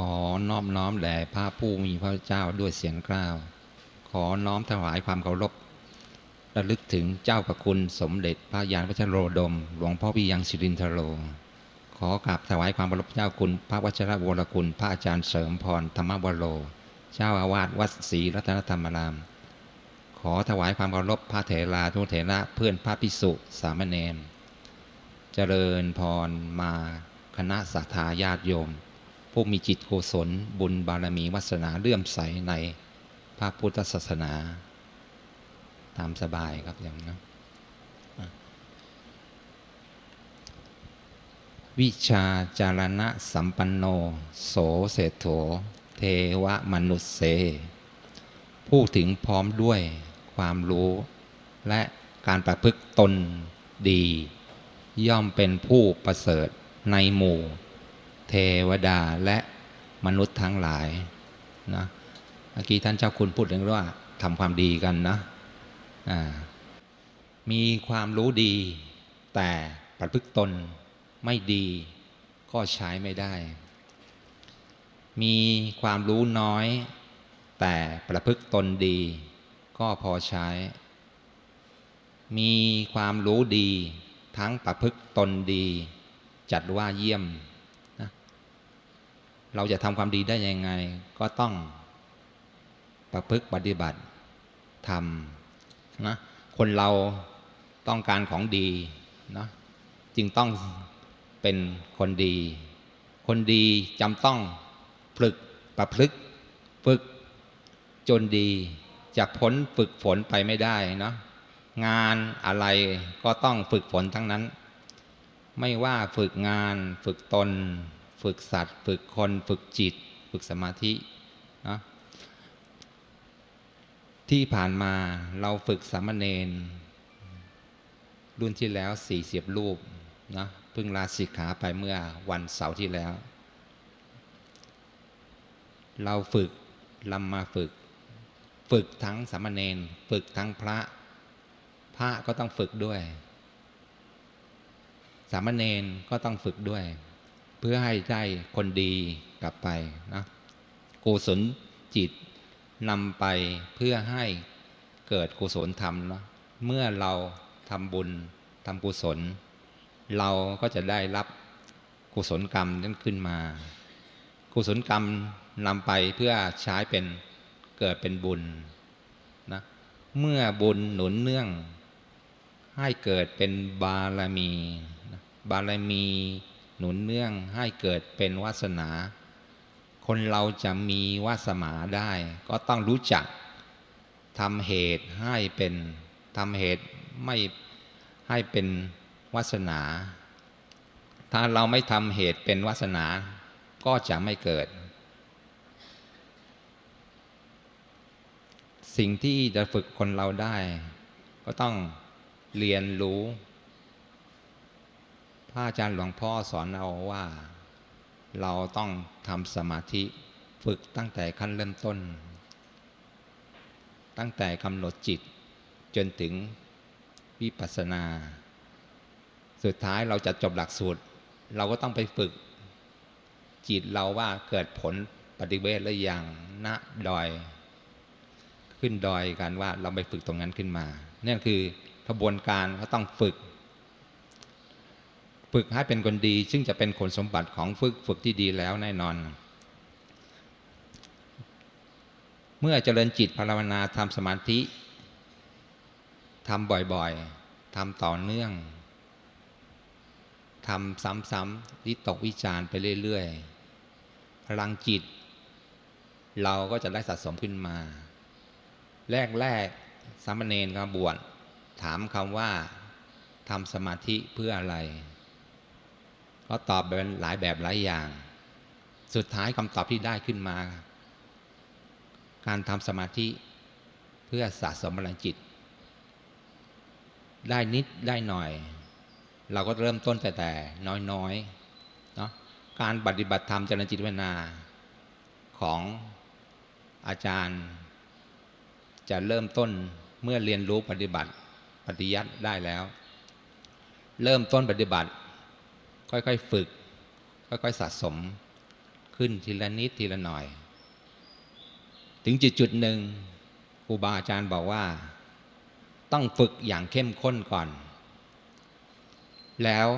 ขอน้อมน้อมแด่พระผู้มีพระเจ้าด้วยเสียงกล้าว ขอน้อมถวายความเคารพระลึกถึงเจ้าประคุณสมเด็จพระยานพระชโรดม หลวงพ่อพิยังสิรินทโร ขอกราบถวายความเคารพเจ้าคุณ พระวชรวรคุณ พระอาจารย์เสริมพรธรรมวโร เจ้าอาวาสวัดศรีรัตนธรรมราม ขอถวายความเคารพพระเถราทุเถระเพื่อนพระพิสุสามเณร เจริญพรมาคณะสัทธาญาติโยม ผู้มีจิตกุศลบุญบารมีวาสนาเลื่อมใสในพระพุทธศาสนา ตามสบายครับอย่างนั้นวิชาจารณะสัมปันโน โสเศโถ เทวมนุษเสพูดถึงพร้อมด้วยความรู้ และการประพฤติตนดี ย่อมเป็นผู้ประเสริฐในหมู่ เทวดาและมนุษย์ทั้งหลายนะเมื่อกี้ท่านเจ้าคุณพูดถึงว่าทำความดีกันนะมีความรู้ดี แต่ประพฤติตนไม่ดีก็ใช้ไม่ได้ มีความรู้น้อย แต่ประพฤติตนดี ก็พอใช้ มีความรู้ดี ทั้งประพฤติตนดี จัดว่าเยี่ยม เราจะทำความดีได้ยังไง ก็ต้องประพฤติปฏิบัติทำนะคนเราต้องการของดีนะจึงต้องเป็นคนดี คนดีจำต้องฝึกประพฤติฝึกจนดีจะพ้นฝึกฝนไปไม่ได้เนาะงานอะไรก็ต้องฝึกฝนทั้งนั้น ไม่ว่าฝึกงานฝึกตน ฝึกสัตว์ ฝึกคน ฝึกจิต ฝึกสมาธินะที่ผ่านมาเราฝึกสามเณรรุ่นที่แล้ว40รูปนะเพิ่งลาสิกขาไปเมื่อวันเสาร์ที่แล้ว เราฝึกลำมาฝึก ฝึกทั้งสามเณรฝึกทั้งพระ พระก็ต้องฝึกด้วย สามเณรก็ต้องฝึกด้วย เพื่อให้ได้คนดีกลับไปนะกุศลจิตนำไปเพื่อให้เกิดกุศลธรรมนะเมื่อเราทำบุญทำกุศล เราก็จะได้รับกุศลกรรมนั้นขึ้นมา กุศลกรรมนำไปเพื่อใช้เป็นเกิดเป็นบุญนะเมื่อบุญหนุนเนื่อง ให้เกิดเป็นบารมี บารมี หนุนเนื่องให้เกิดเป็นวาสนา คนเราจะมีวาสนาได้ ก็ต้องรู้จักทำเหตุให้เป็นทำเหตุไม่ให้เป็นวาสนา ถ้าเราไม่ทำเหตุเป็นวาสนา ก็จะไม่เกิด สิ่งที่จะฝึกคนเราได้ ก็ต้องเรียนรู้ ระอาจารย์หลวงพ่อสอนเราว่า เราต้องทำสมาธิฝึกตั้งแต่ขั้นเริ่มต้น ตั้งแต่กำหนดจิตจนถึงวิปัสสนา สุดท้ายเราจะจบหลักสูตร เราก็ต้องไปฝึก จิตเราว่าเกิดผลปฏิเวทหรือยังณดอย ขึ้นดอยกันว่าเราไปฝึกตรงนั้นขึ้นมานี่คือกระบวนการเขาต้องฝึก ฝึกให้เป็นคนดี ซึ่งจะเป็นคนสมบัติของฝึกฝึกที่ดีแล้วแน่นอน เมื่อเจริญจิตภาวนาทำสมาธิทำบ่อยๆทำต่อเนื่องทำซ้ำๆวิตกวิจารไปเรื่อยๆพลังจิต เราก็จะได้สะสมขึ้นมา แรกๆสามเณรก็บวชถามคำว่าทำสมาธิเพื่ออะไร ก็ตอบเป็นหลายแบบหลายอย่าง สุดท้ายคำตอบที่ได้ขึ้นมา การทำสมาธิเพื่อสะสมพลังจิต ได้นิดได้หน่อย เราก็เริ่มต้นแต่แต่น้อยๆเนาะการปฏิบัติธรรมเจริญจิตวิญญาของอาจารย์ จะเริ่มต้นเมื่อเรียนรู้ปฏิบัติปฏิยัติได้แล้ว เริ่มต้นปฏิบัติ ค่อยๆฝึก ค่อยๆสะสมขึ้นทีละนิดทีละหน่อย ถึงจุดจุดหนึ่งครูบาอาจารย์บอกว่า ต้องฝึกอย่างเข้มข้นก่อน แล้ว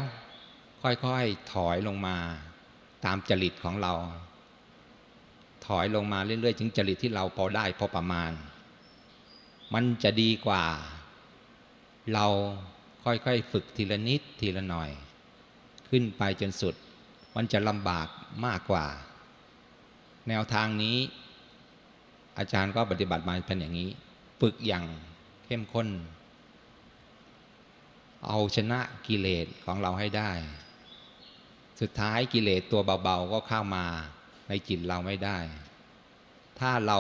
ค่อยๆถอยลงมาตามจริตของเรา ถอยลงมาเรื่อยๆถึงจริตที่เราพอได้พอประมาณ มันจะดีกว่า เราค่อยๆฝึกทีละนิดทีละหน่อย ขึ้นไปจนสุด มันจะลำบากมากกว่า แนวทางนี้ อาจารย์ก็ปฏิบัติมาเป็นอย่างนี้ ฝึกอย่างเข้มข้น เอาชนะกิเลสของเราให้ได้ สุดท้ายกิเลสตัวเบาๆ ก็เข้ามาในจิตเราไม่ได้ ถ้าเรา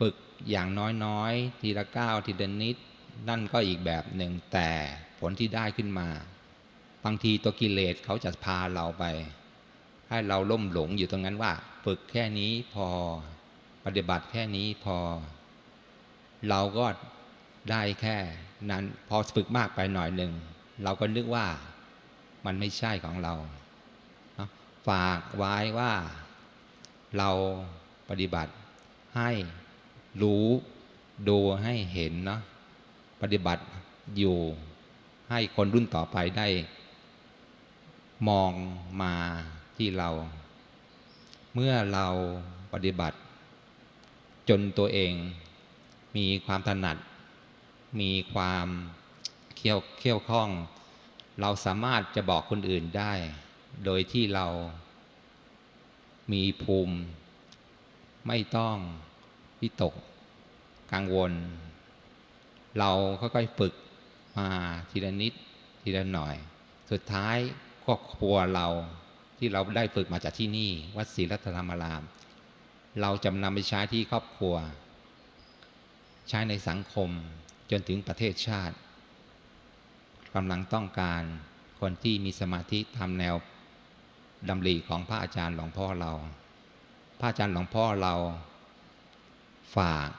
ฝึกอย่างน้อยๆ ทีละก้าวทีละนิด นั่นก็อีกแบบหนึ่งแต่ผลที่ได้ขึ้นมา บางทีตัวกิเลสเขาจะพาเราไป ให้เราล่มหลงอยู่ตรงนั้นว่า ฝึกแค่นี้พอปฏิบัติแค่นี้พอ เราก็ได้แค่นั้นพอฝึกมากไปหน่อยหนึ่งเราก็นึกว่ามันไม่ใช่ของเราฝากไว้ว่าเราปฏิบัติให้รู้ดูให้เห็นเนาะปฏิบัติอยู่ให้คนรุ่นต่อไปได้ มองมาที่เรา เมื่อเราปฏิบัติ จนตัวเอง มีความถนัด มีความเขี่ยวเขี่ยวข้อง เราสามารถจะบอกคนอื่นได้ โดยที่เรา มีภูมิ ไม่ต้องวิตก กังวล เราค่อยๆฝึกมาทีละนิดทีละหน่อย สุดท้าย ครอบครัวเราที่เราได้ฝึกมาจากที่นี่ วัดศรีรัตนธรรมาราม เราจะนำไปใช้ที่ครอบครัว ใช้ในสังคมจนถึงประเทศชาติกำลังต้องการคนที่มีสมาธิทำแนวดำริของพระอาจารย์หลวงพ่อเรา พระอาจารย์หลวงพ่อเราฝาก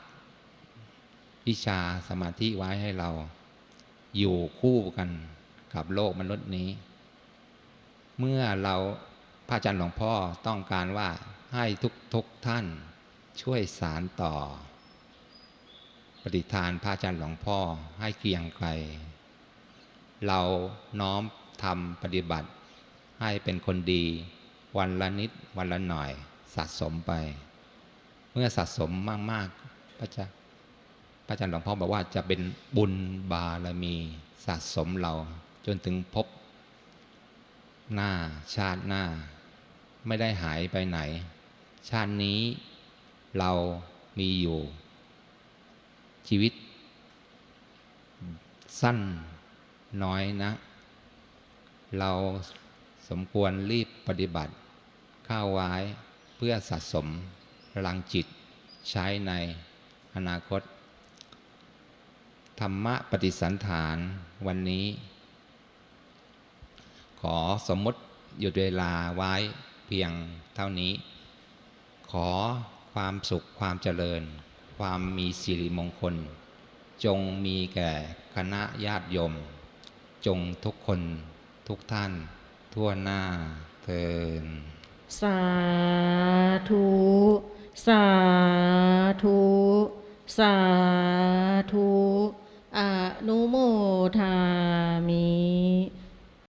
วิชาสมาธิไว้ให้เรา อยู่คู่กันกับโลกมนุษย์นี้ เมื่อเราพระอาจารย์หลวงพ่อต้องการว่าให้ทุกทุกท่านช่วยสารต่อ ปฏิทานพระอาจารย์หลวงพ่อให้เกียงไกล เราน้อมทำปฏิบัติให้เป็นคนดีวันละนิดวันละหน่อยสะสมไป เมื่อสะสมมากๆพระอาจารย์พระอาจารย์หลวงพ่อบอกว่าจะเป็นบุญบารมีสะสมเราจนถึงพบ หน้า ชาติหน้า ไม่ได้หายไปไหน ชาตินี้เรามีอยู่ ชีวิต สั้นน้อยนะ เราสมควรรีบปฏิบัติ ข้าวไว้เพื่อสะสมพลังจิตใช้ในอนาคต ธรรมะปฏิสันฐานวันนี้ ขอสมมติหยุดเวลาไว้เพียงเท่านี้ ขอความสุขความเจริญ ความมีสิริมงคล จงมีแก่คณะญาติโยม จงทุกคนทุกท่าน ทั่วหน้าเทินสาธุ สาธุ สาธุ อนุโมทามิ